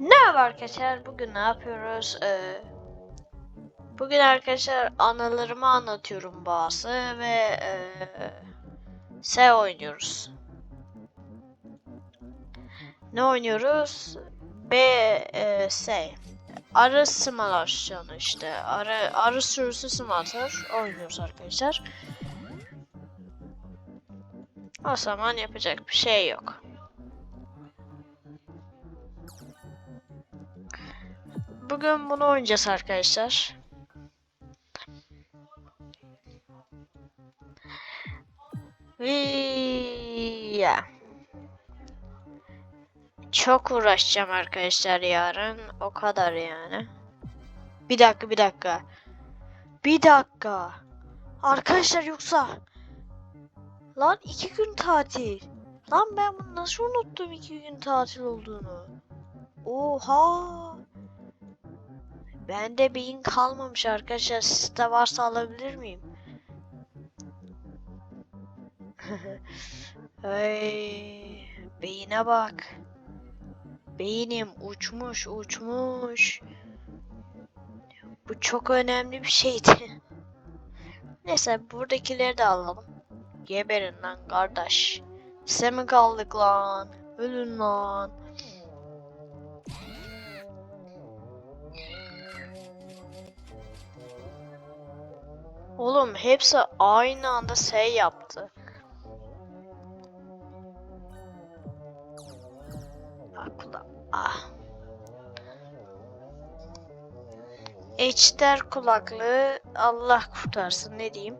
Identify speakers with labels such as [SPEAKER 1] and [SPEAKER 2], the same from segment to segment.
[SPEAKER 1] Merhaba arkadaşlar. Bugün ne yapıyoruz? Ee, bugün arkadaşlar anılarımı anlatıyorum bazı ve ee, S oynuyoruz. Ne oynuyoruz? B ee, S. Arı simülasyonu işte. Arı, arı sürüsü simülatör oynuyoruz arkadaşlar. O zaman yapacak bir şey yok. Bugün bunu oynayacağız arkadaşlar. Ve ya. Çok uğraşacağım arkadaşlar yarın. O kadar yani. Bir dakika bir dakika. Bir dakika. Arkadaşlar yoksa. Lan iki gün tatil. Lan ben bunu nasıl unuttum iki gün tatil olduğunu. Oha. Bende beyin kalmamış arkadaşlar. Sizde varsa alabilir miyim? Hey, beyine bak. Beynim uçmuş uçmuş. Bu çok önemli bir şeydi. Neyse buradakileri de alalım. Geberin lan kardeş. Size mi kaldık lan? Ölün lan. Oğlum hepsi aynı anda şey yaptı. Akla ah. Ejder kulaklığı Allah kurtarsın ne diyeyim.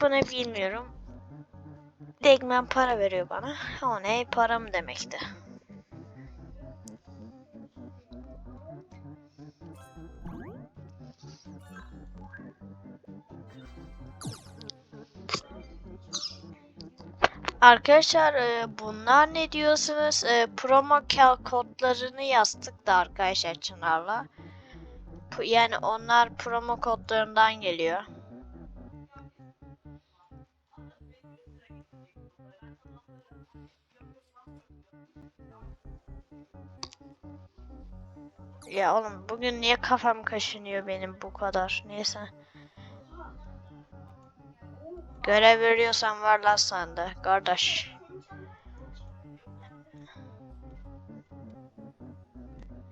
[SPEAKER 1] Bu ne bilmiyorum. Degmen para veriyor bana. O ne param demekti. Arkadaşlar e, bunlar ne diyorsunuz? E, promo kodlarını yazdık da arkadaşlar Çınar'la. Yani onlar promo kodlarından geliyor. Ya oğlum bugün niye kafam kaşınıyor benim bu kadar? Neyse. Görev veriyorsan ver lan sen de kardeş.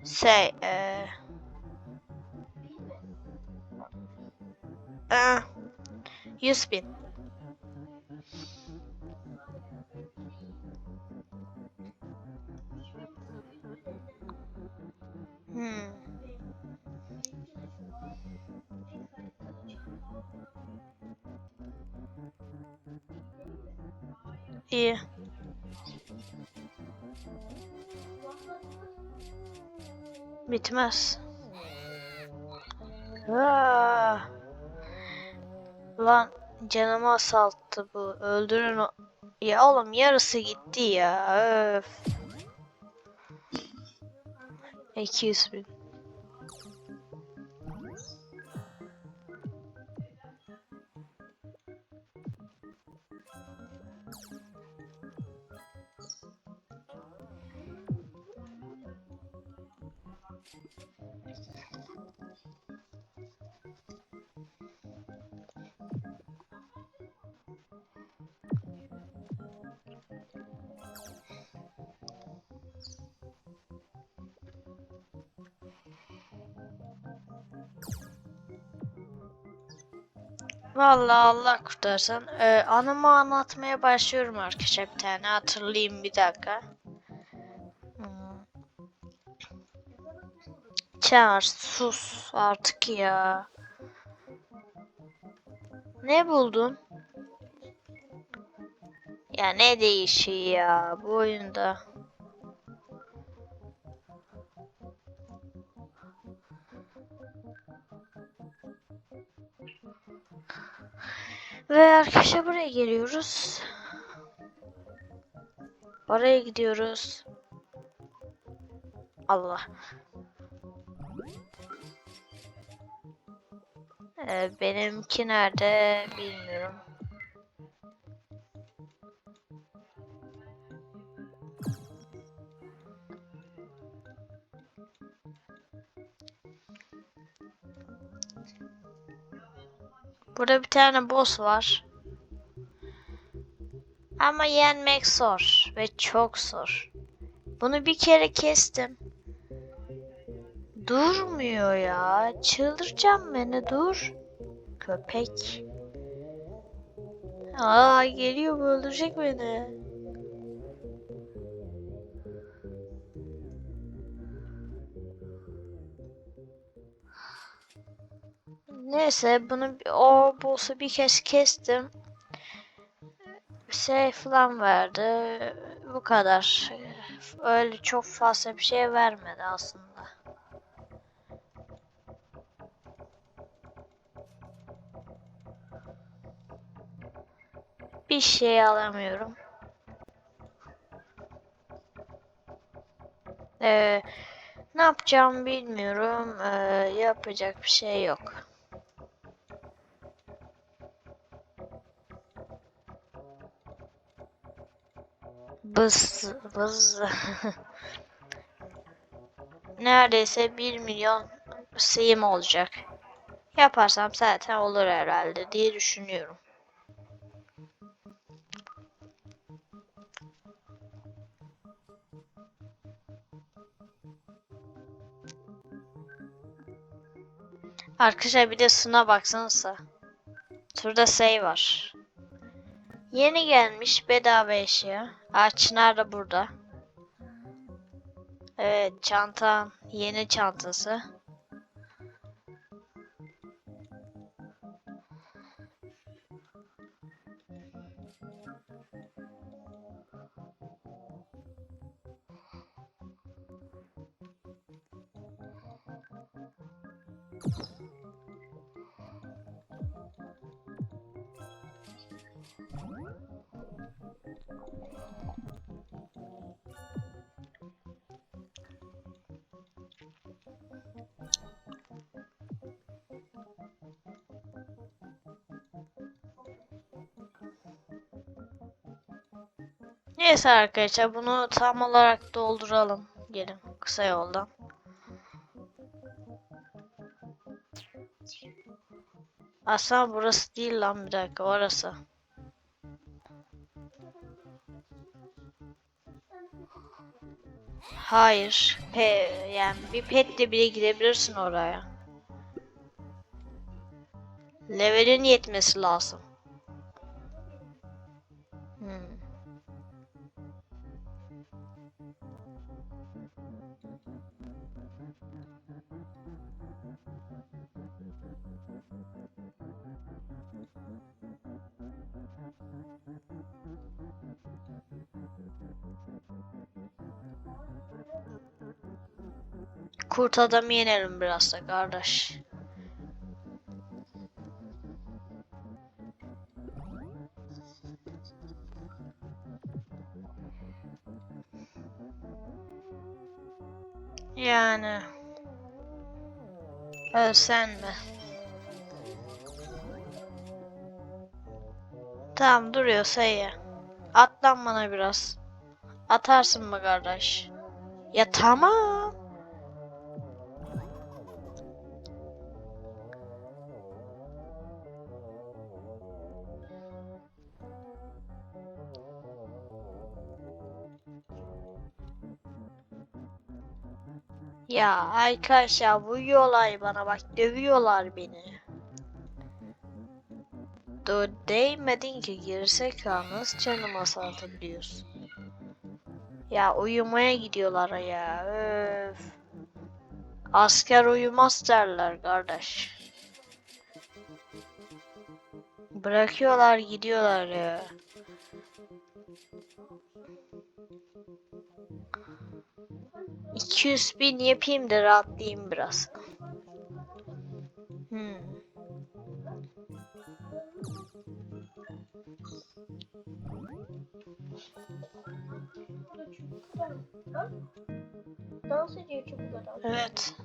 [SPEAKER 1] Şey eee... Aa, 100 bin. Hmm. İyi. Bitmez. Aa. Lan canımı asalttı bu. Öldürün o. Ya oğlum yarısı gitti ya. Öf. 200 bin. Vallahi Allah kurtarsın. Ee, anımı anlatmaya başlıyorum arkadaşlar bir tane hatırlayayım bir dakika. Hmm. Çağır sus artık ya. Ne buldun? Ya ne değişiyor ya bu oyunda. Ve arkadaşlar buraya geliyoruz. Oraya gidiyoruz. Allah. Ee, benimki nerede bilmiyorum. Burada bir tane boss var. Ama yenmek zor ve çok zor. Bunu bir kere kestim. Durmuyor ya. Çıldıracağım beni dur. Köpek. Aa geliyor bu öldürecek beni. Neyse bunu o boss'u bir kez kestim. Şey falan verdi. Bu kadar. Öyle çok fazla bir şey vermedi aslında. Bir şey alamıyorum. Ee, ne yapacağımı bilmiyorum. Ee, yapacak bir şey yok. Bız bız. Neredeyse 1 milyon sayım olacak. Yaparsam zaten olur herhalde diye düşünüyorum. Arkadaşlar bir de suna baksanıza. Turda say var. Yeni gelmiş bedava eşya. Aa, Çınar da burada. Evet çantam. Yeni çantası. Neyse arkadaşlar bunu tam olarak dolduralım. Gelin kısa yoldan. Aslında burası değil lan bir dakika orası. Hayır. Pe yani bir petle bile gidebilirsin oraya. Levelin yetmesi lazım. Kurt adamı yenelim biraz da kardeş. Yani. Ölsen mi? Tamam duruyorsa iyi. Atlan bana biraz. Atarsın mı kardeş? Ya tamam. Ya arkadaşlar vuruyorlar bana bak dövüyorlar beni. Dur değmedin ki gerizekalı nasıl canımı azaltabiliyorsun? Ya uyumaya gidiyorlar ya öf. Asker uyumaz derler kardeş. Bırakıyorlar gidiyorlar ya. İki yüz bin yapayım da rahatlayayım biraz. Hmm.
[SPEAKER 2] Dans ediyor çubuk adam.
[SPEAKER 1] Evet.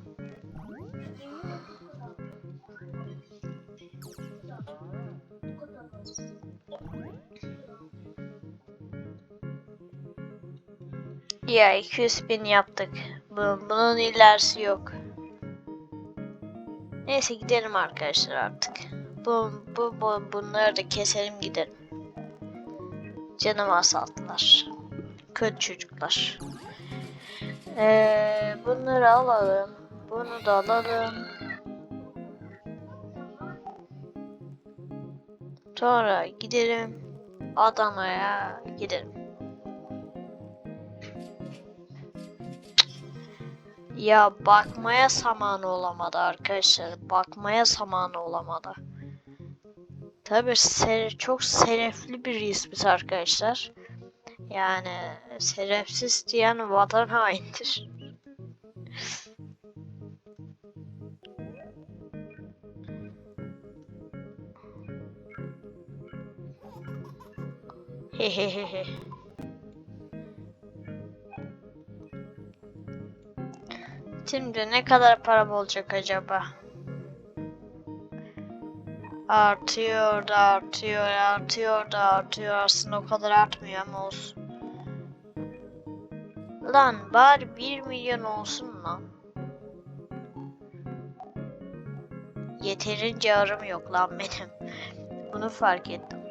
[SPEAKER 1] Ya 200 bin yaptık. Bunun, bunun ilerisi yok. Neyse gidelim arkadaşlar artık. Bu, bu, bu bunları da keselim gidelim. Canımı asalttılar. Kötü çocuklar. Ee, bunları alalım. Bunu da alalım. Sonra gidelim. Adana'ya gidelim. Ya bakmaya zamanı olamadı arkadaşlar. Bakmaya zamanı olamadı. Tabii ser- çok şerefli bir ismiz arkadaşlar. Yani şerefsiz diyen vatan hainidir. Hehehehe. Şimdi ne kadar param olacak acaba? Artıyor da artıyor, artıyor da artıyor. Aslında o kadar artmıyor ama olsun. Lan bari 1 milyon olsun lan. Yeterince arım yok lan benim. Bunu fark ettim.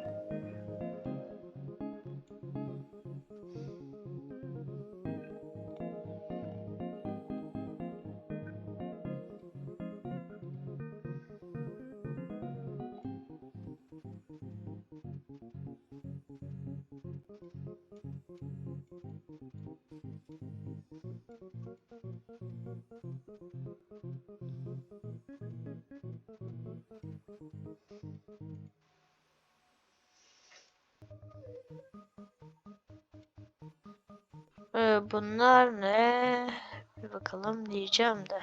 [SPEAKER 1] Ee, bunlar ne? Bir bakalım diyeceğim de.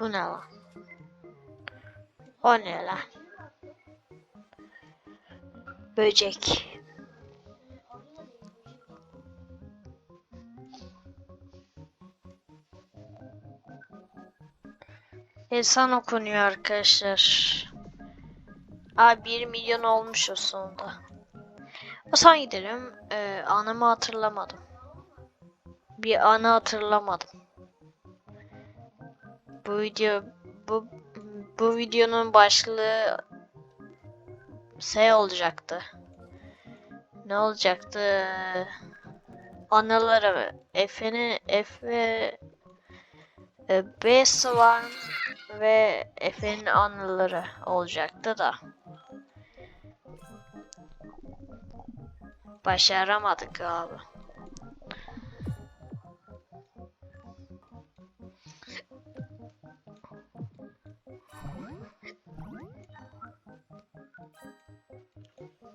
[SPEAKER 1] Bu ne lan? O ne lan? Böcek. İnsan okunuyor arkadaşlar. Aa 1 milyon olmuş o sonunda. Son gidelim. Ee, anımı hatırlamadım. Bir anı hatırlamadım. Bu video bu bu videonun başlığı şey olacaktı. Ne olacaktı? Anıları Efe'nin Efe e, B Swarm ve Efe'nin anıları olacaktı da. Başaramadık abi.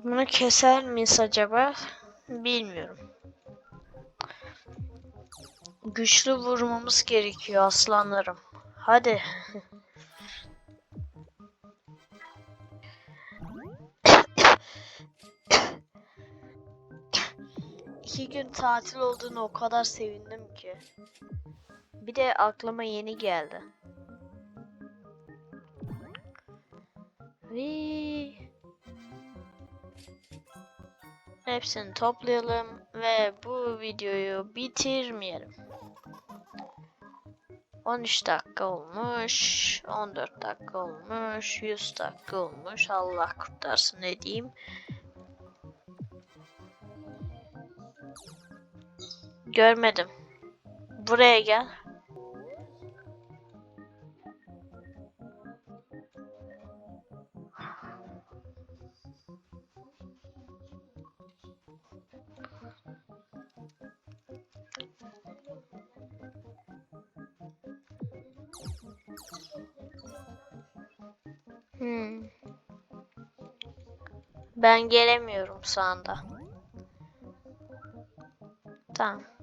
[SPEAKER 1] Bunu keser miyiz acaba? Bilmiyorum. Güçlü vurmamız gerekiyor aslanlarım. Hadi. tatil olduğunu o kadar sevindim ki. Bir de aklıma yeni geldi. Vii. Hepsini toplayalım ve bu videoyu bitirmeyelim. 13 dakika olmuş, 14 dakika olmuş, 100 dakika olmuş. Allah kurtarsın ne diyeyim. Görmedim. Buraya gel. Hmm. Ben gelemiyorum şu anda. Tamam.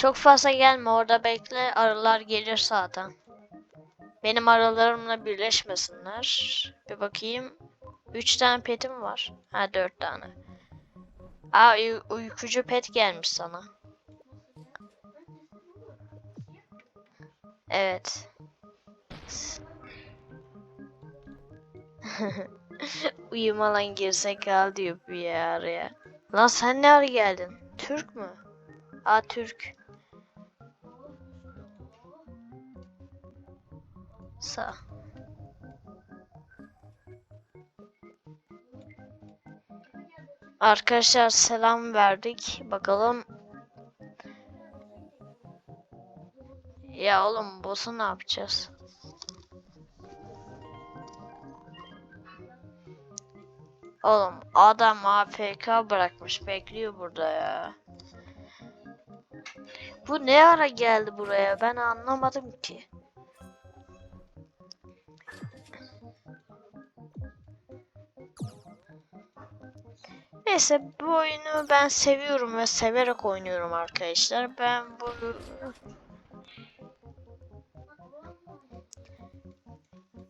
[SPEAKER 1] Çok fazla gelme orada bekle arılar gelir zaten. Benim aralarımla birleşmesinler. Bir bakayım. 3 tane petim var. Ha 4 tane. Aa uy- uykucu pet gelmiş sana. Evet. Uyuma lan gerizekalı diyor bir ya araya. Lan sen ne ara geldin? Türk mü? Aa Türk. Sağ. Arkadaşlar selam verdik. Bakalım. Ya oğlum boss'u ne yapacağız? Oğlum adam AFK bırakmış bekliyor burada ya. Bu ne ara geldi buraya ben anlamadım ki. Neyse bu oyunu ben seviyorum ve severek oynuyorum arkadaşlar. Ben bu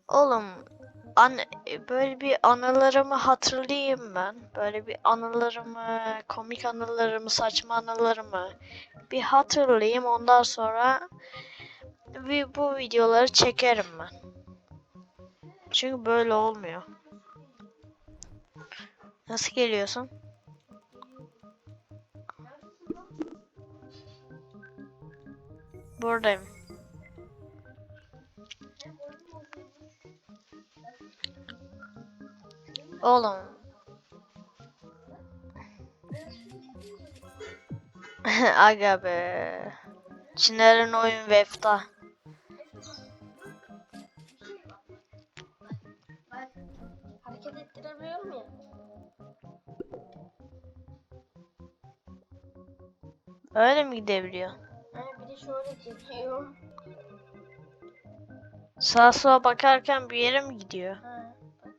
[SPEAKER 1] Oğlum an böyle bir anılarımı hatırlayayım ben. Böyle bir anılarımı, komik anılarımı, saçma anılarımı bir hatırlayayım. Ondan sonra bir bu videoları çekerim ben. Çünkü böyle olmuyor. Nasıl geliyorsun? Buradayım. Oğlum. Aga be. Çinlerin oyun vefta. Mi gidebiliyor?
[SPEAKER 2] Yani bir de şöyle çekiyorum.
[SPEAKER 1] Sağa sola bakarken bir yere mi gidiyor?
[SPEAKER 2] Ha. bak.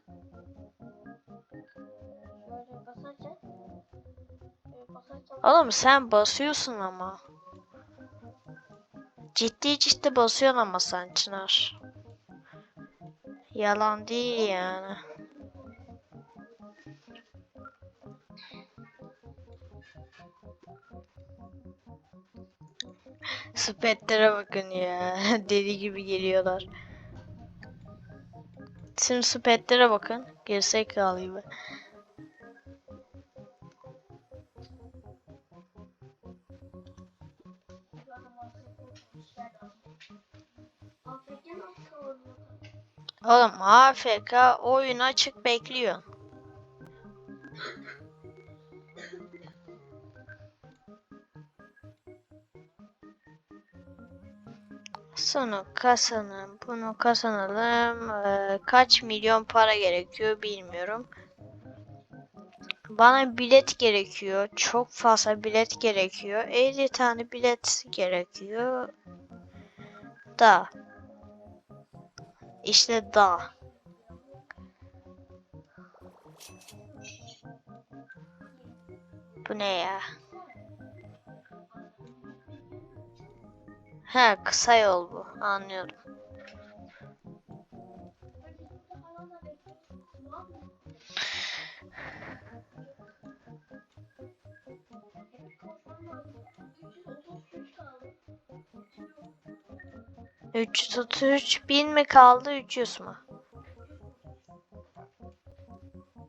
[SPEAKER 2] Şöyle basarken. Şöyle basarken.
[SPEAKER 1] Oğlum sen basıyorsun ama. Ciddi ciddi basıyorsun ama sen Çınar. Yalan değil yani. Spetlere bakın ya. Deli gibi geliyorlar. Şimdi spetlere bakın. Gerizekalı gibi. Oğlum AFK oyun açık bekliyor. Sonu kazanın. Bunu kazanalım. Ee, kaç milyon para gerekiyor bilmiyorum. Bana bilet gerekiyor. Çok fazla bilet gerekiyor. 50 tane bilet gerekiyor. Da. İşte da. Bu ne ya? Ha kısa yol bu. Anlıyorum. Üç üç bin mi kaldı 300 mu?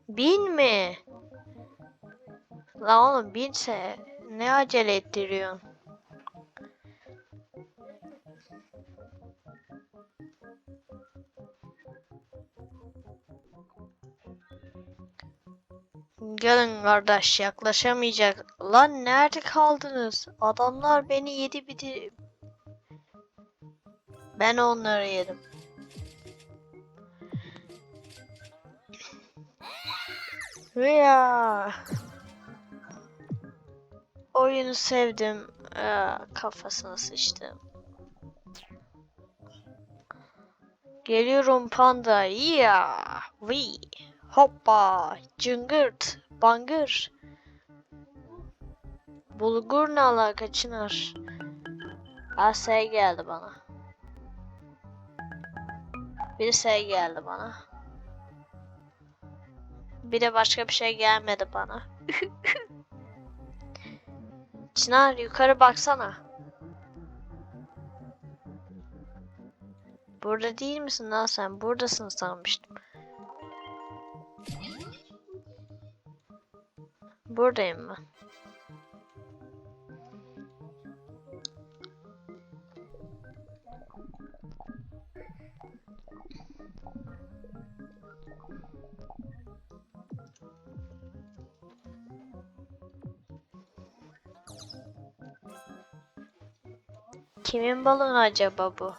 [SPEAKER 1] Bin mi? La oğlum binse ne acele ettiriyorsun? Gelin kardeş yaklaşamayacak. Lan nerede kaldınız? Adamlar beni yedi biti. Ben onları yedim. Rüya. Oyunu sevdim. Aa, kafasına sıçtım. Geliyorum panda. Ya. Vi. Hoppa. Cıngırt. Bangır. Bulgur ne alaka Çınar? S geldi bana. Bir S geldi bana. Bir de başka bir şey gelmedi bana. Çınar yukarı baksana. Burada değil misin lan sen? Buradasın sanmıştım. Buradayım ben. Kimin balonu acaba bu?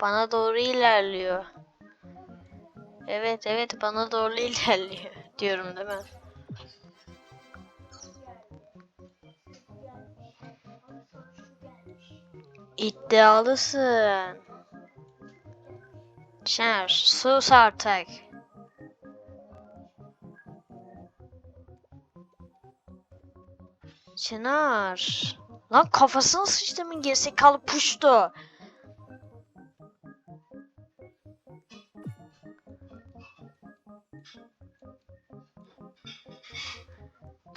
[SPEAKER 1] Bana doğru ilerliyor. Evet evet bana doğru ilerliyor diyorum değil mi? İddialısın. Şener sus artık. Çınar. Lan kafasını sıçtımın gerizekalı puştu.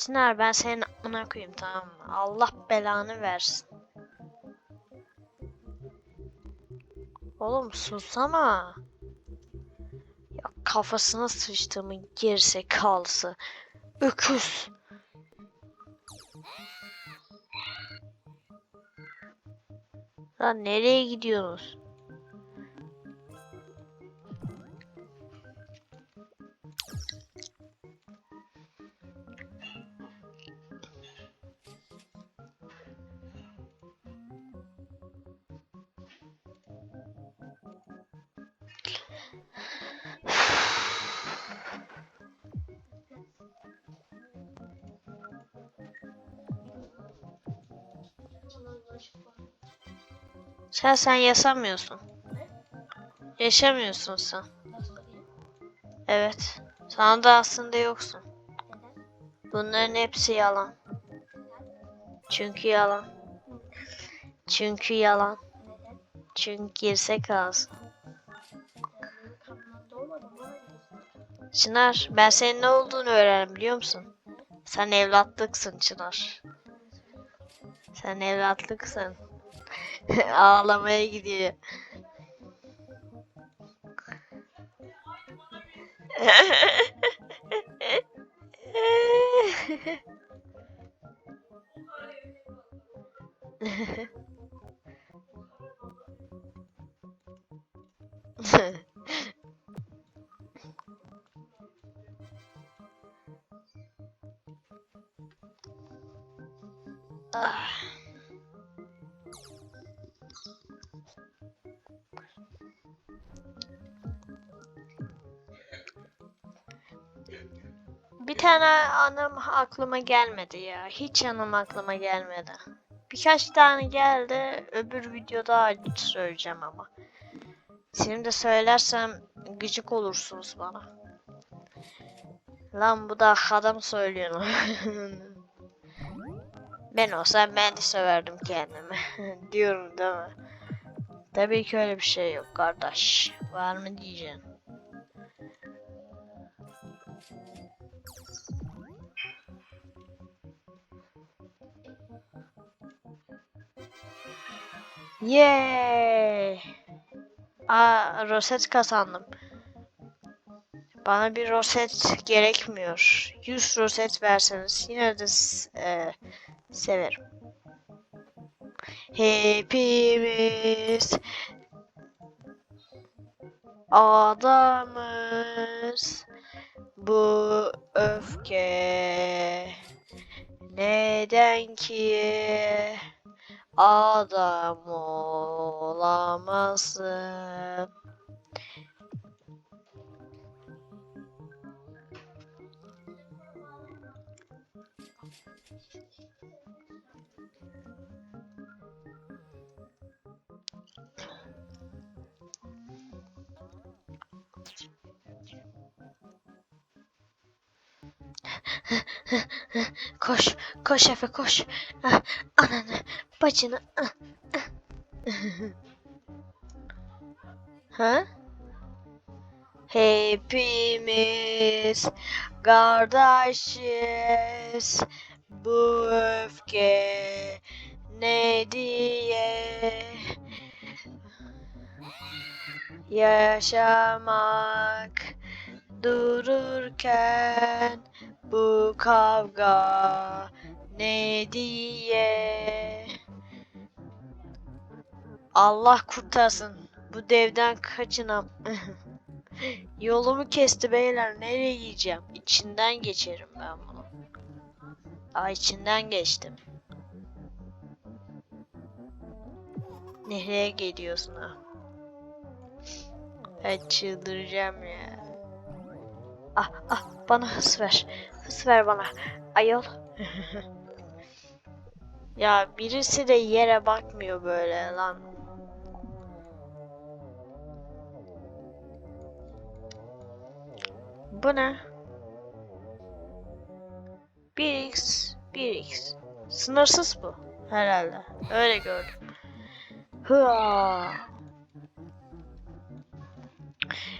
[SPEAKER 1] Çınar ben senin amına koyayım tamam mı? Allah belanı versin. Oğlum susana. Ya kafasına sıçtığımın gerizekalısı. Öküz. Lan nereye gidiyorsunuz? Sen sen yaşamıyorsun. Yaşamıyorsun sen. Evet. Sen de aslında yoksun. Bunların hepsi yalan. Çünkü yalan. Çünkü yalan. Çünkü girsek
[SPEAKER 2] diyorsun.
[SPEAKER 1] Çınar, ben senin ne olduğunu öğrendim biliyor musun? Sen evlatlıksın Çınar. Sen evlatlıksın. Ağlamaya gidiyor. Ah. Bir tane anım aklıma gelmedi ya. Hiç anım aklıma gelmedi. Birkaç tane geldi. Öbür videoda söyleyeceğim ama. Şimdi söylersem gıcık olursunuz bana. Lan bu da adam söylüyor. ben olsam ben de söverdim kendimi. Diyorum değil mi? Tabii ki öyle bir şey yok kardeş. Var mı diyeceksin? Yeee. Aa, roset kazandım. Bana bir roset gerekmiyor. 100 roset verseniz yine de e, severim. Hepimiz adamız. Bu öfke neden ki adam olamazsın? Koş, koş Efe koş. Ah, Ananı, bacını. ah, ah. ha? Hepimiz kardeşiz. Bu öfke ne diye yaşamak dururken bu kavga ne diye. Allah kurtarsın bu devden kaçınam. Yolumu kesti beyler nereye yiyeceğim? İçinden geçerim ben bunu. Aa içinden geçtim. Nereye geliyorsun ha? Ben çıldıracağım ya. Ah ah bana hız ver. Hız ver bana. Ayol. ya birisi de yere bakmıyor böyle lan. Bu ne? 1x 1x Sınırsız bu herhalde. Öyle gördüm. Hıa.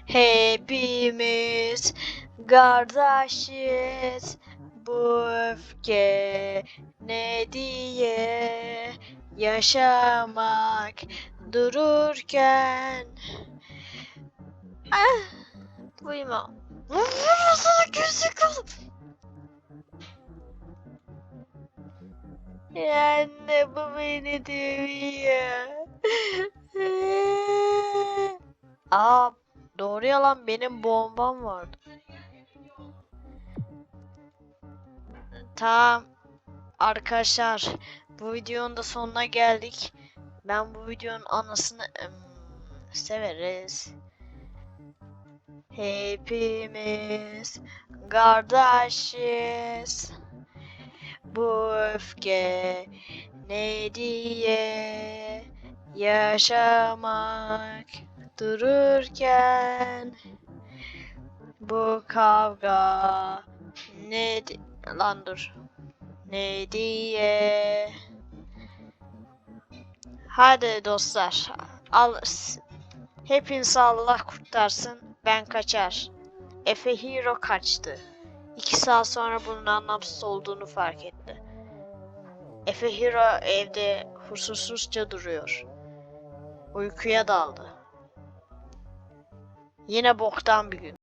[SPEAKER 1] Hepimiz kardeşiz. Bu öfke ne diye yaşamak dururken ah, duyma. Vurmasana gözü kalıp. Anne bu beni dövüyor. Aa doğru yalan benim bombam vardı. Tamam. Arkadaşlar bu videonun da sonuna geldik. Ben bu videonun anasını ım, severiz. Hepimiz kardeşiz. Bu öfke ne diye yaşamak dururken bu kavga ne lan dur. Ne diye? Hadi dostlar al hepinizi Allah kurtarsın ben kaçar. Efe Hero kaçtı. İki saat sonra bunun anlamsız olduğunu fark etti. Efe Hero evde huzursuzca duruyor. Uykuya daldı. Yine boktan bir gün